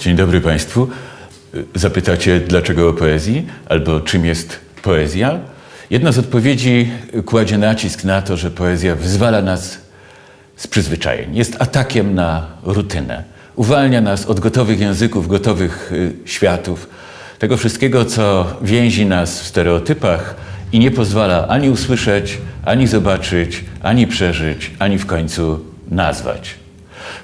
Dzień dobry Państwu. Zapytacie, dlaczego o poezji albo czym jest poezja? Jedna z odpowiedzi kładzie nacisk na to, że poezja wyzwala nas z przyzwyczajeń. Jest atakiem na rutynę. Uwalnia nas od gotowych języków, gotowych y, światów, tego wszystkiego, co więzi nas w stereotypach i nie pozwala ani usłyszeć, ani zobaczyć, ani przeżyć, ani w końcu nazwać.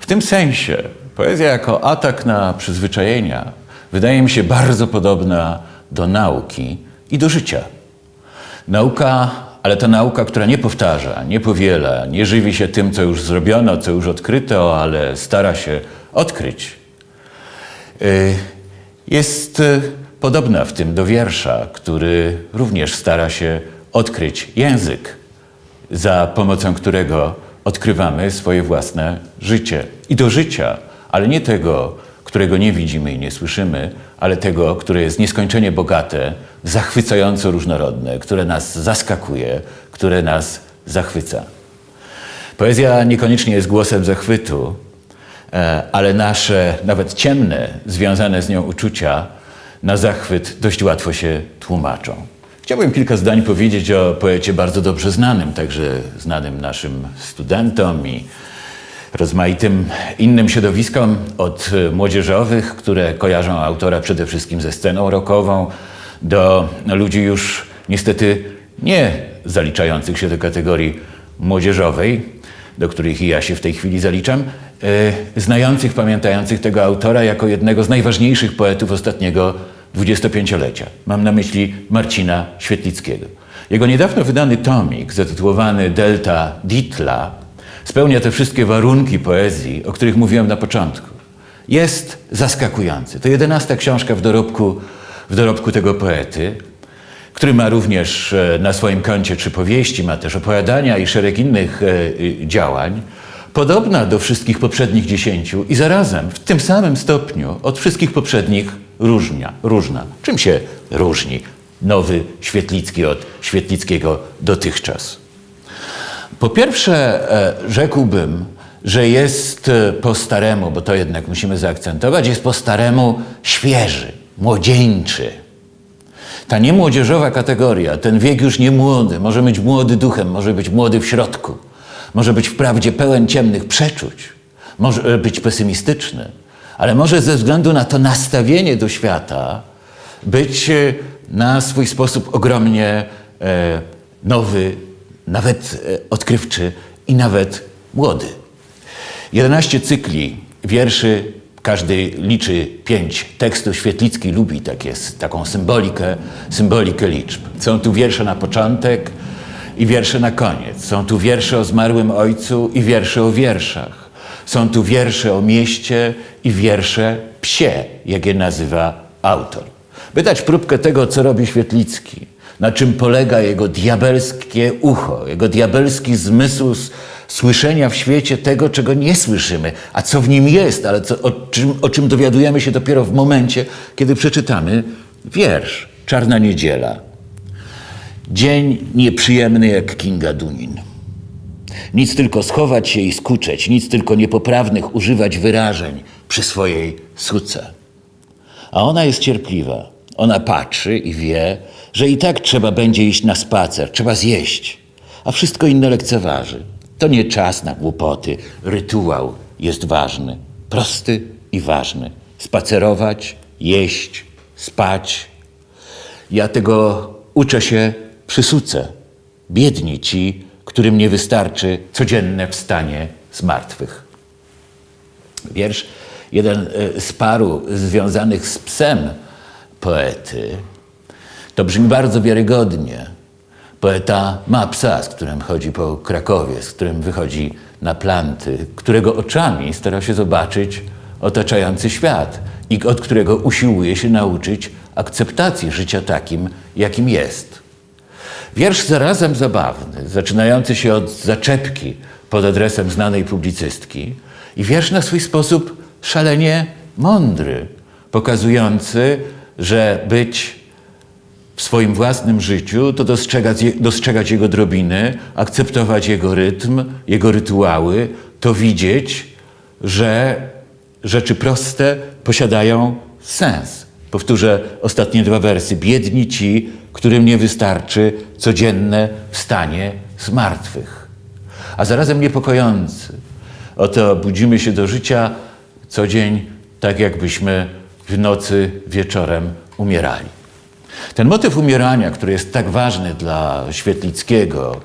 W tym sensie poezja jako atak na przyzwyczajenia wydaje mi się bardzo podobna do nauki i do życia. Nauka, ale to nauka, która nie powtarza, nie powiela, nie żywi się tym, co już zrobiono, co już odkryto, ale stara się odkryć. Y, Jest y, podobna w tym do wiersza, który również stara się odkryć język, za pomocą którego odkrywamy swoje własne życie. I do życia, ale nie tego, którego nie widzimy i nie słyszymy, ale tego, które jest nieskończenie bogate, zachwycająco różnorodne, które nas zaskakuje, które nas zachwyca. Poezja niekoniecznie jest głosem zachwytu, e, ale nasze, nawet ciemne, związane z nią uczucia na zachwyt dość łatwo się tłumaczą. Chciałbym kilka zdań powiedzieć o poecie bardzo dobrze znanym, także znanym naszym studentom i rozmaitym innym środowiskom, od e, młodzieżowych, które kojarzą autora przede wszystkim ze sceną rockową, do ludzi już niestety nie zaliczających się do kategorii młodzieżowej, do których i ja się w tej chwili zaliczam, e, znających, pamiętających tego autora jako jednego z najważniejszych poetów ostatniego dwudziestopięciolecia. Mam na myśli Marcina Świetlickiego. Jego niedawno wydany tomik zatytułowany Delta Ditla spełnia te wszystkie warunki poezji, o których mówiłem na początku. Jest zaskakujący. To jedenasta książka w dorobku, w dorobku tego poety, który ma również e, na swoim koncie trzy powieści, ma też opowiadania i szereg innych e, y, działań, podobna do wszystkich poprzednich dziesięciu i zarazem w tym samym stopniu od wszystkich poprzednich różnia, różna. Czym się różni nowy Świetlicki od Świetlickiego dotychczas? Po pierwsze, e, rzekłbym, że jest e, po staremu, bo to jednak musimy zaakcentować, jest po staremu świeży, młodzieńczy. Ta niemłodzieżowa kategoria, ten wiek już nie młody, może być młody duchem, może być młody w środku, może być wprawdzie pełen ciemnych przeczuć, może być pesymistyczny, ale może ze względu na to nastawienie do świata być e, na swój sposób ogromnie nowy, nawet e, odkrywczy i nawet młody. 11 cykli wierszy, każdy liczy pięć tekstów. Świetlicki lubi takie, taką symbolikę, symbolikę liczb. Są tu wiersze na początek i wiersze na koniec. Są tu wiersze o zmarłym ojcu i wiersze o wierszach. Są tu wiersze o mieście i wiersze psie, jak je nazywa autor. By dać próbkę tego, co robi Świetlicki, na czym polega jego diabelskie ucho, jego diabelski zmysł słyszenia w świecie tego, czego nie słyszymy, a co w nim jest, ale co, o, czym, o czym dowiadujemy się dopiero w momencie, kiedy przeczytamy wiersz Czarna Niedziela. Dzień nieprzyjemny jak Kinga Dunin. Nic tylko schować się i skuczeć, nic tylko niepoprawnych używać wyrażeń przy swojej suce. A ona jest cierpliwa. Ona patrzy i wie, że i tak trzeba będzie iść na spacer, trzeba zjeść, a wszystko inne lekceważy. To nie czas na głupoty, rytuał jest ważny, prosty i ważny. Spacerować, jeść, spać. Ja tego uczę się przy suce. Biedni ci, którym nie wystarczy codzienne wstanie z martwych. Wiersz, jeden e, z paru związanych z psem poety, to brzmi bardzo wiarygodnie. Poeta ma psa, z którym chodzi po Krakowie, z którym wychodzi na planty, którego oczami stara się zobaczyć otaczający świat i od którego usiłuje się nauczyć akceptacji życia takim, jakim jest. Wiersz zarazem zabawny, zaczynający się od zaczepki pod adresem znanej publicystki i wiersz na swój sposób szalenie mądry, pokazujący, że być w swoim własnym życiu to dostrzegać, dostrzegać jego drobiny, akceptować jego rytm, jego rytuały, to widzieć, że rzeczy proste posiadają sens. Powtórzę ostatnie dwa wersy. Biedni ci, którym nie wystarczy codzienne wstanie z martwych. A zarazem niepokojący. Oto budzimy się do życia co dzień, tak jakbyśmy w nocy wieczorem umierali. Ten motyw umierania, który jest tak ważny dla Świetlickiego,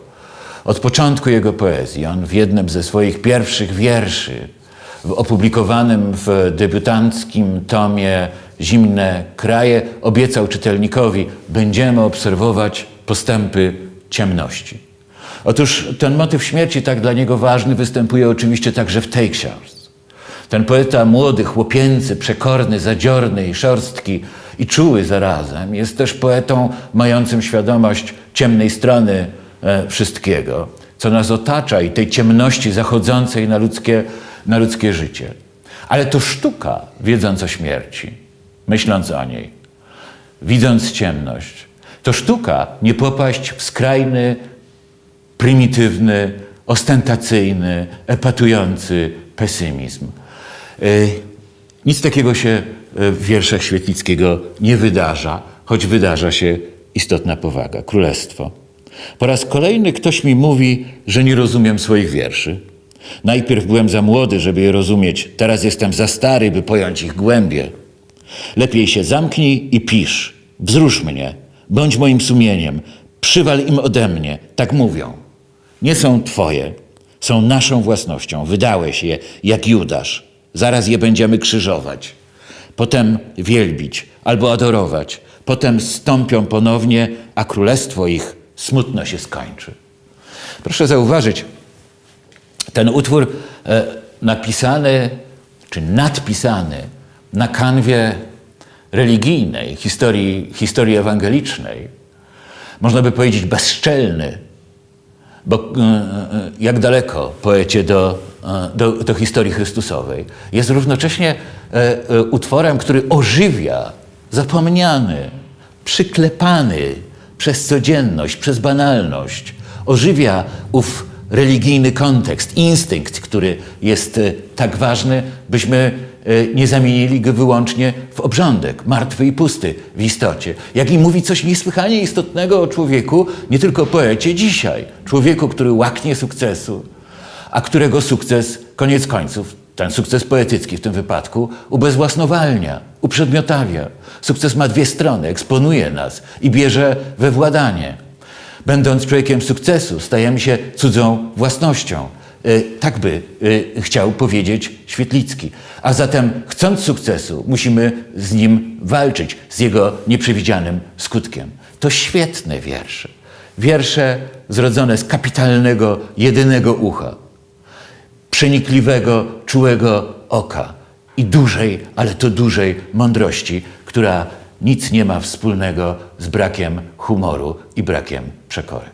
od początku jego poezji, on w jednym ze swoich pierwszych wierszy, opublikowanym w debiutanckim tomie Zimne kraje, obiecał czytelnikowi: Będziemy obserwować postępy ciemności. Otóż ten motyw śmierci, tak dla niego ważny, występuje oczywiście także w tej książce. Ten poeta młody, chłopięcy, przekorny, zadziorny i szorstki i czuły zarazem jest też poetą mającym świadomość ciemnej strony e, wszystkiego, co nas otacza i tej ciemności zachodzącej na ludzkie, na ludzkie życie. Ale to sztuka, wiedząc o śmierci, myśląc o niej, widząc ciemność, to sztuka nie popaść w skrajny, prymitywny, ostentacyjny, epatujący pesymizm. Y, Nic takiego się w wierszach Świetlickiego nie wydarza, choć wydarza się istotna powaga. Królestwo. Po raz kolejny ktoś mi mówi, że nie rozumiem swoich wierszy. Najpierw byłem za młody, żeby je rozumieć, teraz jestem za stary, by pojąć ich głębie. Lepiej się zamknij i pisz. Wzrusz mnie, bądź moim sumieniem, przywal im ode mnie, tak mówią. Nie są twoje, są naszą własnością. Wydałeś je jak Judasz. Zaraz je będziemy krzyżować. Potem wielbić albo adorować. Potem stąpią ponownie, a królestwo ich smutno się skończy. Proszę zauważyć, ten utwór e, napisany czy nadpisany na kanwie religijnej, historii, historii ewangelicznej, można by powiedzieć bezczelny, bo e, e, jak daleko poecie do, e, do, do historii Chrystusowej, jest równocześnie utworem, który ożywia zapomniany, przyklepany przez codzienność, przez banalność, ożywia ów religijny kontekst, instynkt, który jest tak ważny, byśmy nie zamienili go wyłącznie w obrządek, martwy i pusty w istocie. Jak i mówi coś niesłychanie istotnego o człowieku, nie tylko poecie dzisiaj. Człowieku, który łaknie sukcesu, a którego sukces, koniec końców, ten sukces poetycki w tym wypadku, ubezwłasnowalnia, uprzedmiotawia. Sukces ma dwie strony, eksponuje nas i bierze we władanie. Będąc człowiekiem sukcesu, stajemy się cudzą własnością. Y, Tak by y, chciał powiedzieć Świetlicki. A zatem, chcąc sukcesu, musimy z nim walczyć, z jego nieprzewidzianym skutkiem. To świetne wiersze. Wiersze zrodzone z kapitalnego, jedynego ucha, przenikliwego, czułego oka i dużej, ale to dużej mądrości, która nic nie ma wspólnego z brakiem humoru i brakiem przekory.